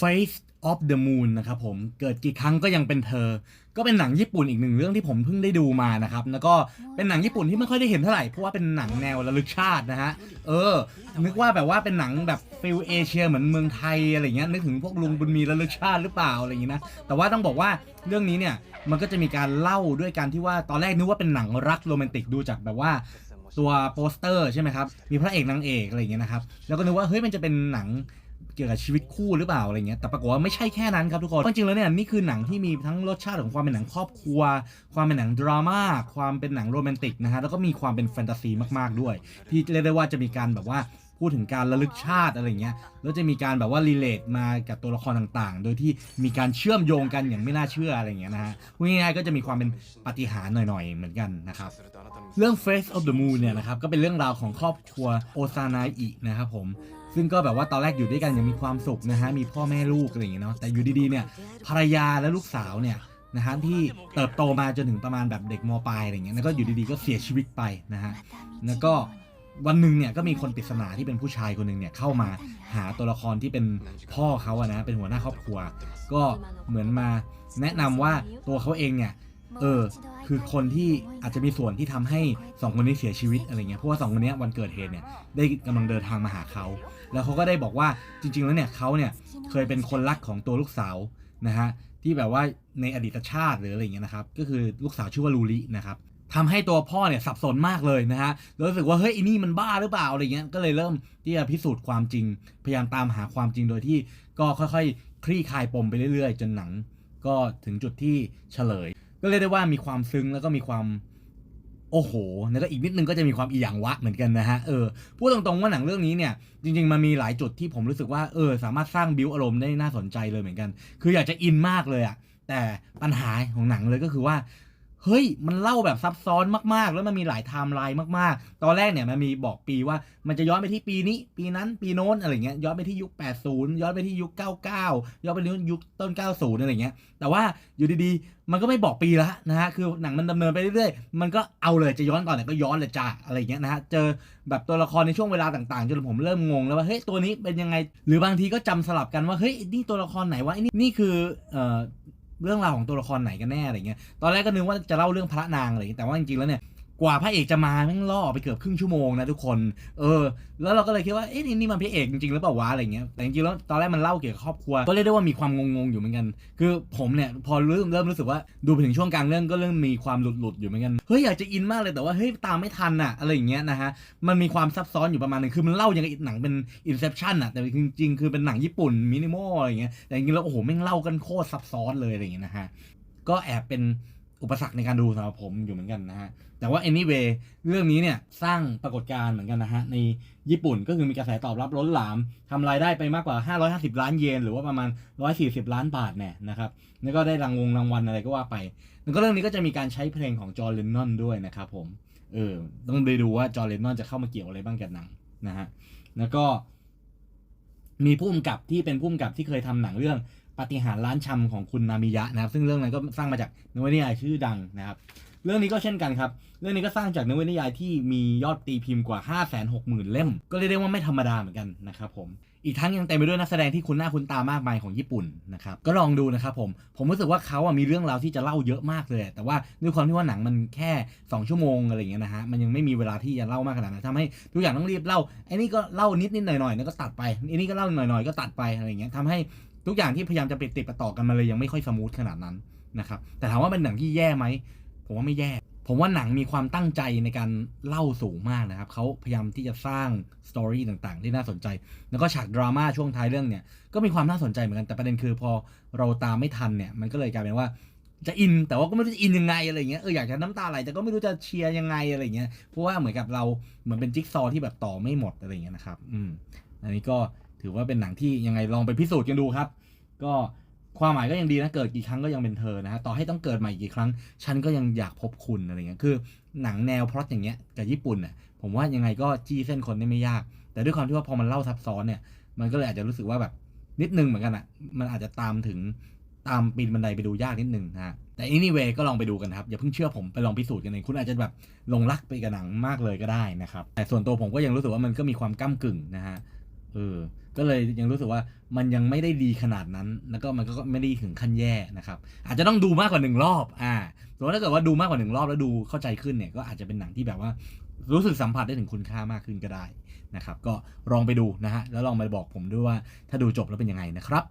Face of the Moon นะครับผมเกิดกี่ครั้งก็ยังเป็นเธอ ก็เป็นหนังญี่ปุ่นอีกหนึ่งเรื่องที่ผมเพิ่งได้ดูมานะครับ แล้วก็เป็นหนังญี่ปุ่นที่ไม่ค่อยได้เห็นเท่าไหร่ เพราะว่าเป็นหนังแนวระลึกชาตินะฮะ เออ นึกว่าแบบว่าเป็นหนังแบบฟิลเอเชียเหมือนเมืองไทยอะไรเงี้ย นึกถึงพวกลุงบุญมีระลึกชาติหรือเปล่าอะไรอย่างงี้นะ แต่ว่าต้องบอกว่าเรื่องนี้เนี่ย มันก็จะมีการเล่าด้วยการที่ว่าตอนแรกนึกว่าเป็นหนังรักโรแมนติกดูจากแบบว่าตัวโปสเตอร์ใช่ไหมครับ มีพระเอกนางเอกอะไรอย่างเงี้ยนะครับ แล้วก็นึกว่าเฮ้ยมันจะเป็นหนัง เกี่ยวกับชีวิตคู่หรือเปล่าอะไรเงี้ยแต่ปรากฏว่าไม่ใช่แค่นั้นครับทุกคนจริงๆแล้วเนี่ยนี่คือหนังที่มีทั้งรสชาติของความเป็นหนังครอบครัว ความเป็นหนังดราม่าความเป็นหนังโรแมนติกนะฮะแล้วก็มีความเป็นแฟนตาซีมากๆด้วย ที่เรียกได้ว่าจะมีการแบบว่าพูดถึงการระลึกชาติอะไรเงี้ย แล้วจะมีการแบบว่ารีเลทมากับตัวละครต่างๆ โดยที่มีการเชื่อมโยงกันอย่างไม่น่าเชื่ออะไรเงี้ยนะฮะพูดง่ายๆก็จะมีความเป็นปาฏิหาริย์หน่อยๆ เหมือนกันนะครับ เรื่อง Face of the Moon เนี่ยนะครับ ก็เป็นเรื่องราวของครอบครัวโอซานาอินะครับผม ซึ่งก็แบบว่าตอนแรกอยู่ด้วยกันอย่างมีความสุขนะฮะมีพ่อแม่ลูกอะไรอย่างเงี้ยเนาะแต่อยู่ดีๆเนี่ยภรรยาและลูกสาวเนี่ยนะฮะที่เติบโตมาจนถึงประมาณแบบเด็กมปลายอะไรเงี้ยแล้วก็อยู่ดีๆก็เสียชีวิตไปนะฮะแล้วก็วันหนึ่งเนี่ยก็มีคนปริศนาที่เป็นผู้ชายคนหนึ่งเนี่ยเข้ามาหาตัวละครที่เป็นพ่อเขาอะนะเป็นหัวหน้าครอบครัว ก็เหมือนมาแนะนำว่าตัวเขาเองเนี่ยเออ คือคนที่อาจจะมีส่วนที่ทำให้สองคนนี้เสียชีวิตอะไรเงี้ยเพราะว่าสองคนนี้วันเกิดเหตุเนี่ยได้กำลังเดินทางมาหาเขา แล้วเขาก็ได้บอกว่าจริง ๆ แล้วเนี่ยเขาเนี่ยเคยเป็นคนรักของตัวลูกสาวนะฮะที่แบบว่าในอดีตชาติหรืออะไรเงี้ยนะครับก็คือลูกสาวชื่อว่าลูลินะครับทำให้ตัวพ่อเนี่ยสับสนมากเลยนะฮะรู้สึกว่าเฮ้ยอ้นี่มันบ้าหรือเปล่าอะไรเงี้ยก็เลยเริ่มที่จะพิสูจน์ความจริง พยายามตามหาความจริงโดยที่ก็ค่อยๆ คลี่คลายปมไปเรื่อยๆ จนหนัง ก็ถึงจุดที่เฉลย ก็เรียกได้ว่ามีความซึ้งแล้วก็มีความโอ้โห แล้วก็อีกนิดนึงก็จะมีความอีหยังวะเหมือนกันนะฮะ เออ พูดตรงๆว่าหนังเรื่องนี้เนี่ย จริงๆ มันมีหลายจุดที่ผมรู้สึกว่า เออ สามารถสร้างบิวอารมณ์ได้น่าสนใจเลยเหมือนกัน คืออยากจะอินมากเลยอะแต่ปัญหาของหนังเลยก็คือว่า เฮ้ย มันเล่าแบบซับซ้อนมากๆ แล้วมันมีหลายไทม์ไลน์มากๆ ตอนแรกเนี่ยมันมีบอกปีว่ามันจะย้อนไปที่ปีนี้ ปีนั้น ปีโน้นอะไรเงี้ย ย้อนไปที่ยุค 80 ย้อนไปที่ยุค 99 ย้อนไปที่ยุคต้น 90 อะไรเงี้ย แต่ว่าอยู่ดีๆ มันก็ไม่บอกปีละนะฮะ คือหนังมันดำเนินไปเรื่อยๆ มันก็เอาเลยจะย้อนตอนไหนก็ย้อนเลยจ้าอะไรเงี้ยนะฮะ เจอแบบตัวละครในช่วงเวลาต่างๆ จนผมเริ่มงงแล้วว่า เฮ้ย ตัวนี้เป็นยังไง หรือบางทีก็จำสลับกันว่า เฮ้ย นี่ตัวละครไหนวะนี่ นี่คือ เอ่อ เรื่องราวของตัวละครไหนกันแน่อะไรเงี้ยตอนแรกก็นึกว่าจะเล่าเรื่องพระนางอะไรอย่างเงี้ยแต่ว่าจริงๆแล้วเนี่ย กว่าพระเอกจะมาแม่งล่อไปเกือบครึ่งชั่วโมงนะทุกคน เออ แล้วเราก็เลยคิดว่า เอ๊ะนี่นี่มันพระเอกจริงๆหรือเปล่าวะอะไรเงี้ย แต่จริงๆแล้วตอนแรกมันเล่าเกี่ยวกับครอบครัว ก็เรียกได้ว่ามีความงงๆอยู่เหมือนกัน คือผมเนี่ยพอเริ่มเริ่มรู้สึกว่าดูไปถึงช่วงกลางเรื่องก็เริ่มมีความหลุดๆอยู่เหมือนกัน เฮ้ยอยากจะอินมากเลยแต่ว่าเฮ้ยตามไม่ทันอะอะไรอย่างเงี้ยนะฮะ มันมีความซับซ้อนอยู่ประมาณหนึงคือมันเล่าอย่างกับหนังเป็น Inception อะแต่จริงๆคือเป็นหนังญี่ปุ่นมินิมอลอะไรเงี้ย แต่จริงๆแล้วโอ้โหแม่งเล่ากันโคตรซับซ้อนเลยอะไรอย่างเงี้ยนะฮะ ก็แอบเป็น อุปสรรคในการดูสำหรับผมอยู่เหมือนกันนะฮะ แต่ว่า anyway เรื่องนี้เนี่ยสร้างปรากฏการณ์เหมือนกันนะฮะ ในญี่ปุ่นก็คือมีกระแสตอบรับล้นหลามทำรายได้ไปมากกว่า 550 ล้านเยน หรือว่าประมาณ 140 ล้านบาทแน่นะครับแล้วก็ได้รางวงรางวัลอะไรก็ว่าไป แล้วก็เรื่องนี้ก็จะมีการใช้เพลงของจอร์เลนนอนด้วยนะครับผมเออต้องไปดูว่าจอร์เลนนอนจะเข้ามาเกี่ยวอะไรบ้างกับหนังนะฮะแล้วก็มีผู้กำกับที่เป็นผู้กำกับที่เคยทำหนังเรื่อง ปาฏิหารย์ล้านชำของคุณนามิยะนะครับ ซึ่งเรื่องนั้นก็สร้างมาจากนวนิยายชื่อดังนะครับ เรื่องนี้ก็เช่นกันครับ เรื่องนี้ก็สร้างจากนวนิยายที่มียอดตีพิมพ์กว่า 5 6 0 0 0 0 เล่ม ก็เรียกได้ว่าไม่ธรรมดาเหมือนกันนะครับผม อีกทั้งยังเต็มไปด้วยนักแสดงที่คุ้นหน้าคุ้นตามากมายของญี่ปุ่นนะครับ ก็ลองดูนะครับผม ผมรู้สึกว่าเขาอะมีเรื่องราวที่จะเล่าเยอะมากเลย แต่ว่าด้วยความที่ว่าหนังมันแค่ 2 ชั่วโมงอะไรอย่างเงี้ยนะฮะ มันยังไม่มีเวลาที่จะเล่ามากขนาดนั้นทำให้ทุกอย่างต้องรีบเล่าไอ้นี่ก็เล่านิดนิดหน่อยหน่อยแล้วก็ตัดไปไอ้นี่ก็เล่าหน่อยหน่อยก็ตัดไปอะไรอย่างเงี้ยทำใทุกอย่างที่พยายามจะไปติดต่อกันมาเลยยังไม่ค่อยสมูทขนาดนั้นนะครับแต่ถามว่าเป็นหนังที่แย่ไหมผมว่าไม่แย่ ผมว่าหนังมีความตั้งใจในการเล่าสูงมากนะครับเขาพยายามที่จะสร้างสตอรี่ต่างๆ ที่น่าสนใจ แล้วก็ฉากดราม่าช่วงท้ายเรื่องเนี่ยก็มีความน่าสนใจเหมือนกันแต่ประเด็นคือพอเราตามไม่ทันเนี่ยมันก็เลยกลายเป็นว่าจะอินแต่ว่าก็ไม่รู้จะอินยังไงอะไรเงี้ยเอออยากจะน้ำตาไหลแต่ก็ไม่รู้จะเชียร์ยังไงอะไรเงี้ยเพราะว่าเหมือนกับเราเหมือนเป็นจิ๊กซอว์ที่แบบต่อไม่หมดอะไรเงี้ยนะครับ อืมอันนี้ก็ ถือว่าเป็นหนังที่ยังไงลองไปพิสูจน์กันดูครับ ก็ความหมายก็ยังดีนะเกิดกี่ครั้งก็ยังเป็นเธอนะฮะต่อให้ต้องเกิดใหม่กี่ครั้ง ฉันก็ยังอยากพบคุณอะไรเงี้ยคือหนังแนวพล็อตอย่างเงี้ยกับญี่ปุ่นเนี่ยผมว่ายังไงก็จี้เส้นคนได้ไม่ยาก แต่ด้วยความที่ว่าพอมันเล่าซับซ้อนเนี่ย มันก็เลยอาจจะรู้สึกว่าแบบนิดนึงเหมือนกันอะมันอาจจะตามถึงตามปีนบันไดไปดูยากนิดนึงนะฮะแต่ anyway ก็ลองไปดูกันครับ อย่าเพิ่งเชื่อผมไปลองพิสูจน์กันเองคุณอาจจะแบบลงรักไปกับหนังมากเลยก็ได้นะครับแต่ส่วนตัวผมก็ยังรู้สึกว่ามันก็มีความก้ากึ่งนะฮะ อออ ก็เลยยังรู้สึกว่ามันยังไม่ได้ดีขนาดนั้น แล้วก็มันก็ไม่ได้ถึงขั้นแย่นะครับ อาจจะต้องดูมากกว่าหนึ่งรอบ อ่าแต่ว่าถ้าเกิดว่าดูมากกว่าหนึ่งรอบแล้วดูเข้าใจขึ้นเนี่ย ก็อาจจะเป็นหนังที่แบบว่ารู้สึกสัมผัสได้ถึงคุณค่ามากขึ้นก็ได้นะครับ ก็ลองไปดูนะฮะ แล้วลองมาบอกผมด้วยว่าถ้าดูจบแล้วเป็นยังไงนะครับ